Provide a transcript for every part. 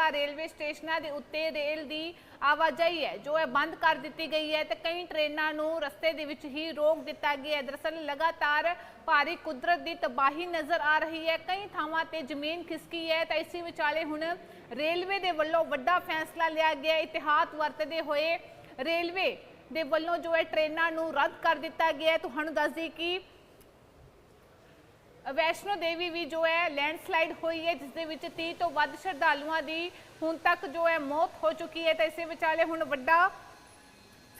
Katra railway ਸਟੇਸ਼ਨਾਂ ਦੇ ਉੱਤੇ ਰੇਲ ਦੀ ਆਵਾਜਾਈ ਹੈ, ਜੋ ਹੈ ਬੰਦ ਕਰ ਦਿੱਤੀ ਗਈ ਹੈ ਤੇ ਕਈ ਟ੍ਰੇਨਾਂ ਨੂੰ ਰਸਤੇ ਦੇ ਵਿੱਚ ਹੀ ਰੋਕ ਦਿੱਤਾ ਗਿਆ ਹੈ। ਦਰਅਸਲ ਲਗਾਤਾਰ ਭਾਰੀ ਕੁਦਰਤ ਦੀ ਤਬਾਹੀ ਨਜ਼ਰ ਆ ਰਹੀ ਹੈ। ਕਈ ਥਾਵਾਂ ਤੇ ਜ਼ਮੀਨ ਖਿਸਕੀ ਹੈ ਤਾਂ ਇਸੇ ਵਿਚਾਲੇ ਹੁਣ ਰੇਲਵੇ ਦੇ ਵੱਲੋਂ ਵੱਡਾ ਫੈਸਲਾ ਲਿਆ ਗਿਆ। ਇਤਿਹਾਸ ਵਰਤਦੇ ਹੋਏ ਰੇਲਵੇ ਦੇ ਵੱਲੋਂ ਜੋ ਹੈ ਟ੍ਰੇਨਾਂ ਨੂੰ ਰੱਦ ਕਰ ਦਿੱਤਾ ਗਿਆ ਹੈ, ਤੁਹਾਨੂੰ ਦੱਸ ਦਈਏ ਕਿ ਵੈਸ਼ਨੋ ਦੇਵੀ ਵੀ ਜੋ ਹੈ ਲੈਂਡਸਲਾਈਡ ਹੋਈ ਹੈ, ਜਿਸ ਦੇ ਵਿੱਚ 30 ਤੋਂ ਵੱਧ ਸ਼ਰਧਾਲੂਆਂ ਦੀ ਹੁਣ ਤੱਕ ਜੋ ਹੈ ਮੌਤ ਹੋ ਚੁੱਕੀ ਹੈ, ਤਾਂ ਇਸੇ ਵਿਚਾਲੇ ਹੁਣ ਵੱਡਾ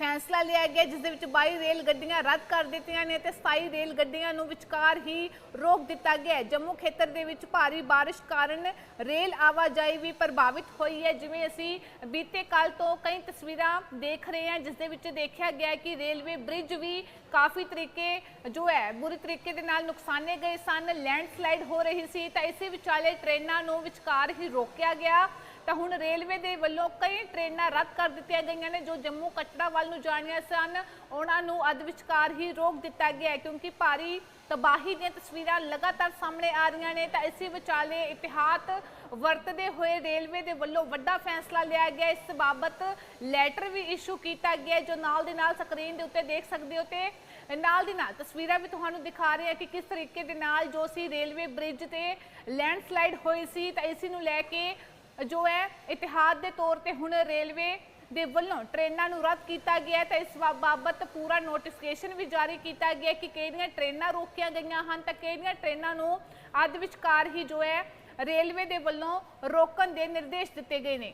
ਫੈਸਲਾ ਲਿਆ ਗਿਆ, ਜਿਸ ਦੇ ਵਿੱਚ 22 ਰੇਲ ਗੱਡੀਆਂ ਰੱਦ ਕਰ ਦਿੱਤੀਆਂ ਨੇ ਤੇ 27 ਰੇਲ ਗੱਡੀਆਂ ਨੂੰ ਵਿਚਕਾਰ ਹੀ ਰੋਕ ਦਿੱਤਾ ਗਿਆ ਜੰਮੂ ਖੇਤਰ ਦੇ ਵਿੱਚ ਭਾਰੀ ਬਾਰਿਸ਼ ਕਾਰਨ ਰੇਲ ਆਵਾਜਾਈ ਵੀ ਪ੍ਰਭਾਵਿਤ ਹੋਈ ਹੈ। ਜਿਵੇਂ ਅਸੀਂ ਬੀਤੇ ਕੱਲ ਤੋਂ ਕਈ ਤਸਵੀਰਾਂ ਦੇਖ ਰਹੇ ਹਾਂ, ਜਿਸ ਦੇ ਵਿੱਚ ਦੇਖਿਆ ਗਿਆ ਕਿ ਰੇਲਵੇ ਬ੍ਰਿਜ ਵੀ ਕਾਫੀ ਤਰੀਕੇ ਜੋ ਹੈ, ਬੁਰੀ ਤਰੀਕੇ ਦੇ ਨਾਲ ਨੁਕਸਾਨੇ ਗਏ ਸਨ, ਲੈਂਡਸਲਾਈਡ ਹੋ ਰਹੀ ਸੀ ਤਾਂ ਇਸੇ ਵਿਚਾਲੇ ਟ੍ਰੇਨਾਂ ਨੂੰ ਵਿਚਕਾਰ ਹੀ ਰੋਕਿਆ ਗਿਆ। ਤਾਂ ਹੁਣ ਰੇਲਵੇ ਦੇ ਵੱਲੋਂ ਕਈ ਟ੍ਰੇਨਾਂ ਰੱਦ ਕਰ ਦਿੱਤੀਆਂ ਗਈਆਂ ਨੇ ਜੋ ਜੰਮੂ ਕਟੜਾ ਵੱਲ ਨੂੰ ਜਾਣੀਆਂ ਸਨ। ਉਹਨਾਂ ਨੂੰ ਅੱਧ ਵਿਚਕਾਰ ਹੀ ਰੋਕ ਦਿੱਤਾ ਗਿਆ ਕਿਉਂਕਿ ਭਾਰੀ ਤਬਾਹੀ ਦੀਆਂ ਤਸਵੀਰਾਂ ਲਗਾਤਾਰ ਸਾਹਮਣੇ ਆ ਰਹੀਆਂ ਨੇ। ਤਾਂ ਇਸੇ ਵਿਚਾਲੇ ਇਤਿਹਾਤ ਵਰਤਦੇ ਹੋਏ ਰੇਲਵੇ ਦੇ ਵੱਲੋਂ ਵੱਡਾ ਫੈਸਲਾ ਲਿਆ ਗਿਆ। ਇਸ ਬਾਬਤ ਲੈਟਰ ਵੀ ਇਸ਼ੂ ਕੀਤਾ ਗਿਆ ਜੋ ਨਾਲ ਦੀ ਨਾਲ ਸਕਰੀਨ ਦੇ ਉੱਤੇ ਦੇਖ ਸਕਦੇ ਹੋ ਤੇ ਨਾਲ ਦੀ ਨਾਲ ਤਸਵੀਰਾਂ ਵੀ ਤੁਹਾਨੂੰ ਦਿਖਾ ਰਹੇ ਹਾਂ ਕਿ ਕਿਸ ਤਰੀਕੇ ਦੇ ਨਾਲ ਜੋ ਸੀ ਰੇਲਵੇ ਬ੍ਰਿਜ ਤੇ ਲੈਂਡਸਲਾਈਡ ਹੋਈ ਸੀ। ਤਾਂ ਇਸ ਨੂੰ ਲੈ ਕੇ ਜੋ ਹੈ ਇਤਿਹਾਦ ਦੇ ਤੌਰ ਤੇ ਹੁਣ ਰੇਲਵੇ ਦੇ ਵੱਲੋਂ ਟ੍ਰੇਨਾਂ ਨੂੰ ਰੱਦ ਕੀਤਾ ਗਿਆ ਹੈ, ਤਾਂ ਇਸ ਬਾਬਤ ਪੂਰਾ ਨੋਟੀਫਿਕੇਸ਼ਨ ਵੀ ਜਾਰੀ ਕੀਤਾ ਗਿਆ ਕਿ ਕਿਹੜੀਆਂ ਟ੍ਰੇਨਾਂ ਰੋਕੀਆਂ ਗਈਆਂ ਹਨ, ਤਾਂ ਕਿਹੜੀਆਂ ਟ੍ਰੇਨਾਂ ਨੂੰ ਅੱਧ ਵਿਚਕਾਰ ਹੀ ਜੋ ਹੈ ਰੇਲਵੇ ਦੇ ਵੱਲੋਂ ਰੋਕਣ ਦੇ ਨਿਰਦੇਸ਼ ਦਿੱਤੇ ਗਏ ਨੇ।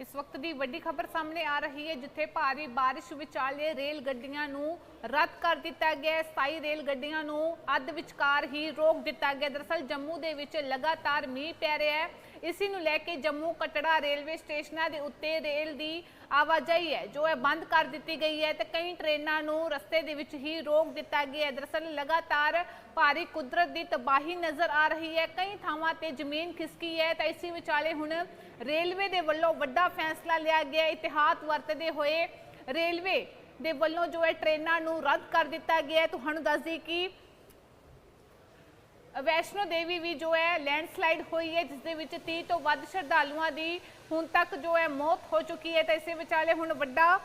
ਇਸ ਵਕਤ ਦੀ ਵੱਡੀ ਖਬਰ ਸਾਹਮਣੇ ਆ ਰਹੀ ਹੈ, ਜਿੱਥੇ ਭਾਰੀ ਬਾਰਿਸ਼ ਵਿਚਾਲੇ ਰੇਲ ਗੱਡੀਆਂ ਨੂੰ ਰੱਦ ਕਰ ਦਿੱਤਾ ਗਿਆ ਹੈ। 27 ਰੇਲ ਗੱਡੀਆਂ ਨੂੰ ਅੱਧ ਵਿਚਕਾਰ ਹੀ ਰੋਕ ਦਿੱਤਾ ਗਿਆ ਦਰਅਸਲ ਜੰਮੂ ਦੇ ਵਿੱਚ ਲਗਾਤਾਰ ਮੀਂਹ ਪੈ ਰਿਹਾ ਹੈ। ਇਸੇ ਨੂੰ ਲੈ ਕੇ ਜੰਮੂ ਕਟੜਾ ਰੇਲਵੇ ਸਟੇਸ਼ਨਾਂ ਦੇ ਉੱਤੇ ਰੇਲ ਦੀ ਆਵਾਜਾਈ ਹੈ ਜੋ ਹੈ ਬੰਦ ਕਰ ਦਿੱਤੀ ਗਈ ਹੈ ਤੇ ਕਈ ਟ੍ਰੇਨਾਂ ਨੂੰ ਰਸਤੇ ਦੇ ਵਿੱਚ ਹੀ ਰੋਕ ਦਿੱਤਾ ਗਿਆ ਹੈ ਦਰਅਸਲ ਲਗਾਤਾਰ ਭਾਰੀ ਕੁਦਰਤ ਦੀ ਤਬਾਹੀ ਨਜ਼ਰ ਆ ਰਹੀ ਹੈ ਕਈ ਥਾਵਾਂ ਤੇ ਜ਼ਮੀਨ ਖਿਸਕੀ ਹੈ ਤਾਂ ਇਸੇ ਵਿਚਾਲੇ ਹੁਣ ਰੇਲਵੇ ਦੇ ਵੱਲੋਂ ਵੱਡਾ ਫੈਸਲਾ ਲਿਆ ਗਿਆ ਇਤਿਹਾਸ ਵਰਤਦੇ ਹੋਏ ਰੇਲਵੇ ਦੇ ਵੱਲੋਂ ਜੋ ਹੈ ਟ੍ਰੇਨਾਂ ਨੂੰ ਰੱਦ ਕਰ ਦਿੱਤਾ ਗਿਆ ਹੈ ਤੁਹਾਨੂੰ ਦੱਸ ਦਈਏ ਕਿ ਵੈਸ਼ਨੋ ਦੇਵੀ ਵੀ ਜੋ ਹੈ ਲੈਂਡਸਲਾਈਡ ਹੋਈ ਹੈ, ਜਿਸ ਦੇ ਵਿੱਚ 30 ਤੋਂ ਵੱਧ ਸ਼ਰਧਾਲੂਆਂ ਦੀ ਹੁਣ ਤੱਕ ਜੋ ਹੈ ਮੌਤ ਹੋ ਚੁੱਕੀ ਹੈ, ਤਾਂ ਇਸੇ ਵਿਚਾਲੇ ਹੁਣ ਵੱਡਾ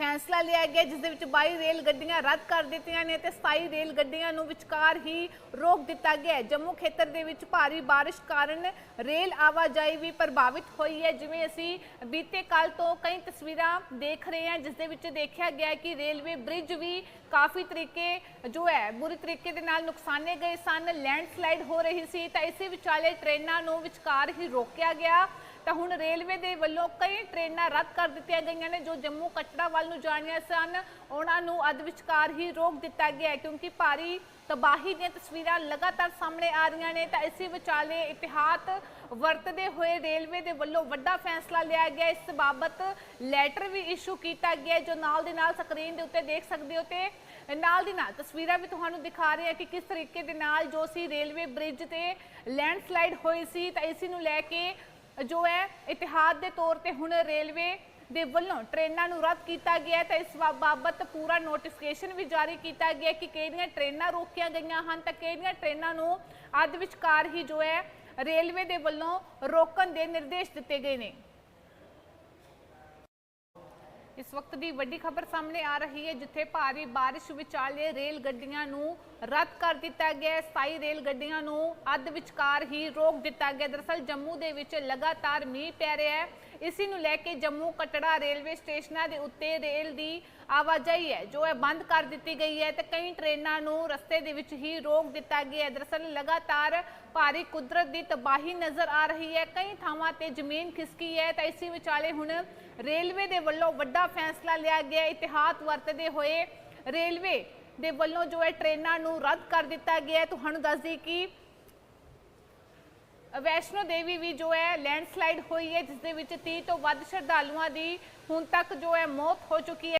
ਫੈਸਲਾ ਲਿਆ ਗਿਆ, ਜਿਸ ਦੇ ਵਿੱਚ 22 ਰੇਲ ਗੱਡੀਆਂ ਰੱਦ ਕਰ ਦਿੱਤੀਆਂ ਨੇ ਤੇ 27 ਰੇਲ ਗੱਡੀਆਂ ਨੂੰ ਵਿਚਕਾਰ ਹੀ ਰੋਕ ਦਿੱਤਾ ਗਿਆ ਹੈ। ਜੰਮੂ ਖੇਤਰ ਦੇ ਵਿੱਚ ਭਾਰੀ ਬਾਰਿਸ਼ ਕਾਰਨ ਰੇਲ ਆਵਾਜਾਈ ਵੀ ਪ੍ਰਭਾਵਿਤ ਹੋਈ ਹੈ। ਜਿਵੇਂ ਅਸੀਂ ਬੀਤੇ ਕੱਲ ਤੋਂ ਕਈ ਤਸਵੀਰਾਂ ਦੇਖ ਰਹੇ ਹਾਂ, ਜਿਸ ਦੇ ਵਿੱਚ ਦੇਖਿਆ ਗਿਆ ਕਿ ਰੇਲਵੇ ਬ੍ਰਿਜ ਵੀ ਕਾਫੀ ਤਰੀਕੇ ਜੋ ਹੈ, ਬੁਰੀ ਤਰੀਕੇ ਦੇ ਨਾਲ ਨੁਕਸਾਨੇ ਗਏ ਸਨ, ਲੈਂਡਸਲਾਈਡ ਹੋ ਰਹੀ ਸੀ ਤਾਂ ਇਸੇ ਵਿਚਾਲੇ ਟ੍ਰੇਨਾਂ ਨੂੰ ਵਿਚਕਾਰ ਹੀ ਰੋਕਿਆ ਗਿਆ। ਤਾਂ ਹੁਣ ਰੇਲਵੇ ਦੇ ਵੱਲੋਂ ਕਈ ਟ੍ਰੇਨਾਂ ਰੱਦ ਕਰ ਦਿੱਤੀਆਂ ਗਈਆਂ ਨੇ ਜੋ ਜੰਮੂ ਕਟੜਾ ਵੱਲ ਨੂੰ ਜਾਣੀਆਂ ਸਨ। ਉਹਨਾਂ ਨੂੰ ਅੱਧ ਵਿਚਕਾਰ ਹੀ ਰੋਕ ਦਿੱਤਾ ਗਿਆ ਕਿਉਂਕਿ ਭਾਰੀ ਤਬਾਹੀ ਦੀਆਂ ਤਸਵੀਰਾਂ ਲਗਾਤਾਰ ਸਾਹਮਣੇ ਆ ਰਹੀਆਂ ਨੇ। ਤਾਂ ਇਸੇ ਵਿਚਾਲੇ ਇਤਿਹਾਦ ਵਰਤਦੇ ਹੋਏ ਰੇਲਵੇ ਦੇ ਵੱਲੋਂ ਵੱਡਾ ਫੈਸਲਾ ਲਿਆ ਗਿਆ। ਇਸ ਬਾਬਤ ਲੈਟਰ ਵੀ ਇਸ਼ੂ ਕੀਤਾ ਗਿਆ ਜੋ ਨਾਲ ਦੀ ਨਾਲ ਸਕਰੀਨ ਦੇ ਉੱਤੇ ਦੇਖ ਸਕਦੇ ਹੋ ਤੇ ਨਾਲ ਦੀ ਨਾਲ ਤਸਵੀਰਾਂ ਵੀ ਤੁਹਾਨੂੰ ਦਿਖਾ ਰਹੇ ਹਾਂ ਕਿ ਕਿਸ ਤਰੀਕੇ ਦੇ ਨਾਲ ਜੋ ਸੀ ਰੇਲਵੇ ਬ੍ਰਿਜ ਤੇ ਲੈਂਡਸਲਾਈਡ ਹੋਈ ਸੀ। ਤਾਂ ਇਸ ਨੂੰ ਲੈ ਕੇ ਜੋ ਹੈ ਇਤਿਹਾਦ ਦੇ ਤੌਰ ਤੇ ਹੁਣ ਰੇਲਵੇ ਦੇ ਵੱਲੋਂ ਟ੍ਰੇਨਾਂ ਨੂੰ ਰੱਦ ਕੀਤਾ ਗਿਆ ਹੈ, ਤਾਂ ਇਸ ਬਾਬਤ ਪੂਰਾ ਨੋਟੀਫਿਕੇਸ਼ਨ ਵੀ ਜਾਰੀ ਕੀਤਾ ਗਿਆ ਕਿ ਕਿਹੜੀਆਂ ਟ੍ਰੇਨਾਂ ਰੋਕੀਆਂ ਗਈਆਂ ਹਨ, ਤਾਂ ਕਿਹੜੀਆਂ ਟ੍ਰੇਨਾਂ ਨੂੰ ਅੱਧ ਵਿਚਕਾਰ ਹੀ ਜੋ ਹੈ ਰੇਲਵੇ ਦੇ ਵੱਲੋਂ ਰੋਕਣ ਦੇ ਨਿਰਦੇਸ਼ ਦਿੱਤੇ ਗਏ ਨੇ। ਇਸ ਵਕਤ ਦੀ ਵੱਡੀ ਖਬਰ ਸਾਹਮਣੇ ਆ ਰਹੀ ਹੈ, ਜਿੱਥੇ ਭਾਰੀ ਬਾਰਿਸ਼ ਵਿਚਾਲੇ ਰੇਲ ਗੱਡੀਆਂ ਨੂੰ ਰੱਦ ਕਰ ਦਿੱਤਾ ਗਿਆ ਹੈ। 27 ਰੇਲ ਗੱਡੀਆਂ ਨੂੰ ਅੱਧ ਵਿਚਕਾਰ ਹੀ ਰੋਕ ਦਿੱਤਾ ਗਿਆ ਦਰਅਸਲ ਜੰਮੂ ਦੇ ਵਿੱਚ ਲਗਾਤਾਰ ਮੀਂਹ ਪੈ ਰਿਹਾ ਹੈ। ਇਸੇ ਨੂੰ ਲੈ ਕੇ ਜੰਮੂ ਕਟੜਾ ਰੇਲਵੇ ਸਟੇਸ਼ਨਾਂ ਦੇ ਉੱਤੇ ਰੇਲ ਦੀ ਆਵਾਜਾਈ ਹੈ, ਜੋ ਹੈ ਬੰਦ ਕਰ ਦਿੱਤੀ ਗਈ ਹੈ ਤੇ ਕਈ ਟ੍ਰੇਨਾਂ ਨੂੰ ਰਸਤੇ ਦੇ ਵਿੱਚ ਹੀ ਰੋਕ ਦਿੱਤਾ ਗਿਆ ਹੈ। ਦਰਅਸਲ ਲਗਾਤਾਰ ਭਾਰੀ ਕੁਦਰਤ ਦੀ ਤਬਾਹੀ ਨਜ਼ਰ ਆ ਰਹੀ ਹੈ। ਕਈ ਥਾਵਾਂ ਤੇ ਜ਼ਮੀਨ ਖਿਸਕੀ ਹੈ ਤਾਂ ਇਸੇ ਵਿਚਾਲੇ ਹੁਣ ਰੇਲਵੇ ਦੇ ਵੱਲੋਂ ਵੱਡਾ ਫੈਸਲਾ ਲਿਆ ਗਿਆ ਇਤਿਹਾਸ ਵਰਤਦੇ ਹੋਏ ਰੇਲਵੇ ਦੇ ਵੱਲੋਂ ਜੋ ਹੈ ਟ੍ਰੇਨਾਂ ਨੂੰ ਰੱਦ ਕਰ ਦਿੱਤਾ ਗਿਆ ਤੁਹਾਨੂੰ ਦੱਸ ਦਈਏ ਕਿ ਵੈਸ਼ਨੋ ਦੇਵੀ ਵੀ ਜੋ ਹੈ ਲੈਂਡਸਲਾਈਡ ਹੋਈ ਹੈ, ਜਿਸ ਦੇ ਵਿੱਚ 30 ਤੋਂ ਵੱਧ ਸ਼ਰਧਾਲੂਆਂ ਦੀ ਹੁਣ ਤੱਕ ਜੋ ਹੈ ਮੌਤ ਹੋ ਚੁੱਕੀ ਹੈ।